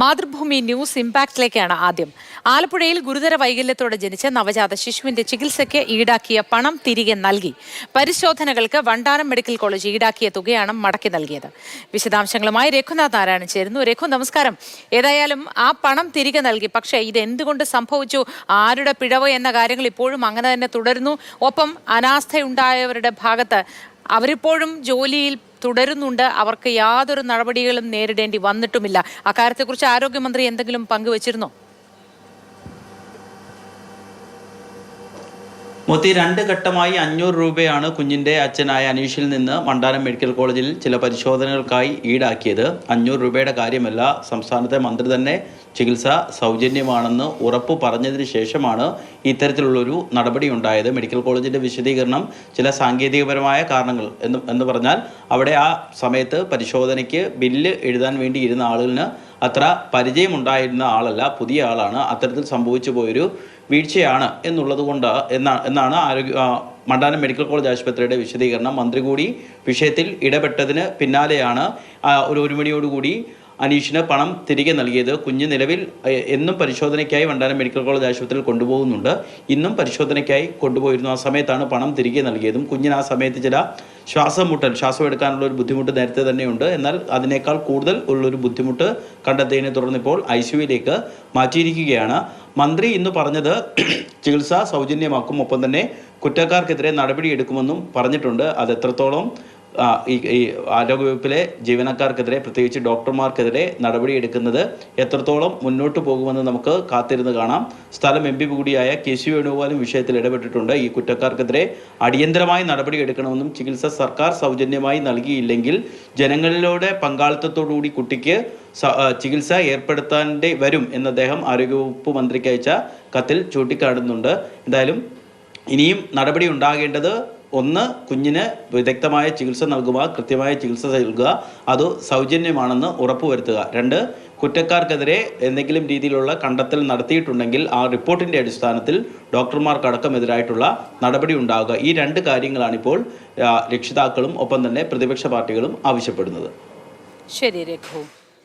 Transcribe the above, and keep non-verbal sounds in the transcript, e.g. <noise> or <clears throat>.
Mathrubhumi news ഇമ്പാക്റ്റിലേക്കാണ് ആദ്യം. ആലപ്പുഴയിൽ ഗുരുതര വൈകല്യത്തോടെ ജനിച്ച നവജാത ശിശുവിന്റെ ചികിത്സയ്ക്ക് ഈടാക്കിയ പണം തിരികെ നൽകി. പരിശോധനകൾക്ക് വണ്ടാനം മെഡിക്കൽ കോളേജ് ഈടാക്കിയ തുകയാണ് മടക്കി നൽകിയത്. വിശദാംശങ്ങളുമായി രഘുനാഥ് നാരായണൻ ചേരുന്നു. രഘു നമസ്കാരം. ഏതായാലും ആ പണം തിരികെ നൽകി. പക്ഷേ ഇത് എന്തുകൊണ്ട് സംഭവിച്ചു? ആരുടെ പിഴവ് എന്ന കാര്യങ്ങൾ ഇപ്പോഴും അങ്ങനെ തന്നെ തുടരുന്നു. ഒപ്പം അനാസ്ഥയുണ്ടായവരുടെ ഭാഗത്ത് അവരിപ്പോഴും ജോലിയിൽ തുടരുന്നുണ്ട്. അവർക്ക് യാതൊരു നടപടികളും നേരിടേണ്ടി വന്നിട്ടുമില്ല. അക്കാര്യത്തെക്കുറിച്ച് ആരോഗ്യമന്ത്രി എന്തെങ്കിലും പങ്കുവച്ചിരുന്നോ? മൊത്തി രണ്ട് ഘട്ടമായി അഞ്ഞൂറ് രൂപയാണ് കുഞ്ഞിന്റെ അച്ഛനായ അനീഷിൽ നിന്ന് മണ്ടാനം മെഡിക്കൽ കോളേജിൽ ചില പരിശോധനകൾക്കായി ഈടാക്കിയത്. അഞ്ഞൂറ് രൂപയുടെ കാര്യമല്ല സംസ്ഥാനത്തെ മന്ത്രി തന്നെ ചികിത്സ സൗജന്യമാണെന്ന് ഉറപ്പ് പറഞ്ഞതിന് ശേഷമാണ് ഇത്തരത്തിലുള്ളൊരു നടപടി ഉണ്ടായത് മെഡിക്കൽ കോളേജിന്റെ വിശദീകരണം ചില സാങ്കേതികപരമായ കാരണങ്ങൾ എന്ന് എന്ന് പറഞ്ഞാൽ അവിടെ ആ സമയത്ത് പരിശോധനയ്ക്ക് ബില്ല് എഴുതാൻ വേണ്ടി ഇരുന്ന ആളുകളിന് അത്ര പരിചയമുണ്ടായിരുന്ന ആളല്ല പുതിയ ആളാണ്. അത്തരത്തിൽ സംഭവിച്ചു പോയൊരു വീഴ്ചയാണ് എന്നുള്ളത് കൊണ്ട് എന്നാ എന്നാണ് ആരോഗ്യ മണ്ടാനം മെഡിക്കൽ കോളേജ് ആശുപത്രിയുടെ വിശദീകരണം. മന്ത്രി കൂടി വിഷയത്തിൽ ഇടപെട്ടതിന് പിന്നാലെയാണ് ഒരു ഒരു മണിയോടുകൂടി അനീഷിന് പണം തിരികെ നൽകിയത്. കുഞ്ഞ് നിലവിൽ എന്നും പരിശോധനയ്ക്കായി വണ്ടാനം മെഡിക്കൽ കോളേജ് ആശുപത്രിയിൽ കൊണ്ടുപോകുന്നുണ്ട്. ഇന്നും പരിശോധനയ്ക്കായി കൊണ്ടുപോയിരുന്നു. ആ സമയത്താണ് പണം തിരികെ നൽകിയതും കുഞ്ഞിന് ആ സമയത്ത് ചില ശ്വാസം മുട്ടൽ ശ്വാസം എടുക്കാനുള്ള ഒരു ബുദ്ധിമുട്ട് നേരത്തെ തന്നെയുണ്ട്. എന്നാൽ അതിനേക്കാൾ കൂടുതൽ ഉള്ളൊരു ബുദ്ധിമുട്ട് കണ്ടെത്തിയതിനെ തുടർന്ന് ഇപ്പോൾ ഐ സിയുയിലേക്ക് മാറ്റിയിരിക്കുകയാണ്. മന്ത്രി ഇന്ന് പറഞ്ഞത് <clears throat> ചികിത്സ സൗജന്യമാക്കും ഒപ്പം തന്നെ കുറ്റക്കാർക്കെതിരെ നടപടിയെടുക്കുമെന്നും പറഞ്ഞിട്ടുണ്ട്. അത് എത്രത്തോളം ഈ ആരോഗ്യവകുപ്പിലെ ജീവനക്കാർക്കെതിരെ പ്രത്യേകിച്ച് ഡോക്ടർമാർക്കെതിരെ നടപടി എടുക്കുന്നത് എത്രത്തോളം മുന്നോട്ട് പോകുമെന്ന് നമുക്ക് കാത്തിരുന്ന് കാണാം. സ്ഥലം എം പി കൂടിയായ കെ സി വേണുഗോപാലും വിഷയത്തിൽ ഇടപെട്ടിട്ടുണ്ട്. ഈ കുറ്റക്കാർക്കെതിരെ അടിയന്തരമായി നടപടി എടുക്കണമെന്നും ചികിത്സ സർക്കാർ സൗജന്യമായി നൽകിയില്ലെങ്കിൽ ജനങ്ങളിലൂടെ പങ്കാളിത്തത്തോടുകൂടി കുട്ടിക്ക് ചികിത്സ ഏർപ്പെടുത്താന്റെ വരും എന്ന് അദ്ദേഹം ആരോഗ്യവകുപ്പ് മന്ത്രിക്ക് അയച്ച കത്തിൽ ചൂണ്ടിക്കാണുന്നുണ്ട് എന്തായാലും ഇനിയും നടപടി ഉണ്ടാകേണ്ടത് ഒന്ന് കുഞ്ഞിന് വിദഗ്ധമായ ചികിത്സ നൽകുക കൃത്യമായ ചികിത്സ നൽകുക അത് സൗജന്യമാണെന്ന് ഉറപ്പുവരുത്തുക. രണ്ട് കുറ്റക്കാർക്കെതിരെ എന്തെങ്കിലും രീതിയിലുള്ള കണ്ടെത്തൽ നടത്തിയിട്ടുണ്ടെങ്കിൽ ആ റിപ്പോർട്ടിന്റെ അടിസ്ഥാനത്തിൽ ഡോക്ടർമാർക്കടക്കം എതിരായിട്ടുള്ള നടപടി ഉണ്ടാകുക ഈ രണ്ട് കാര്യങ്ങളാണ് ഇപ്പോൾ ആ, രക്ഷിതാക്കളും ഒപ്പം തന്നെ പ്രതിപക്ഷ പാർട്ടികളും ആവശ്യപ്പെടുന്നത്. ശരി രഘു.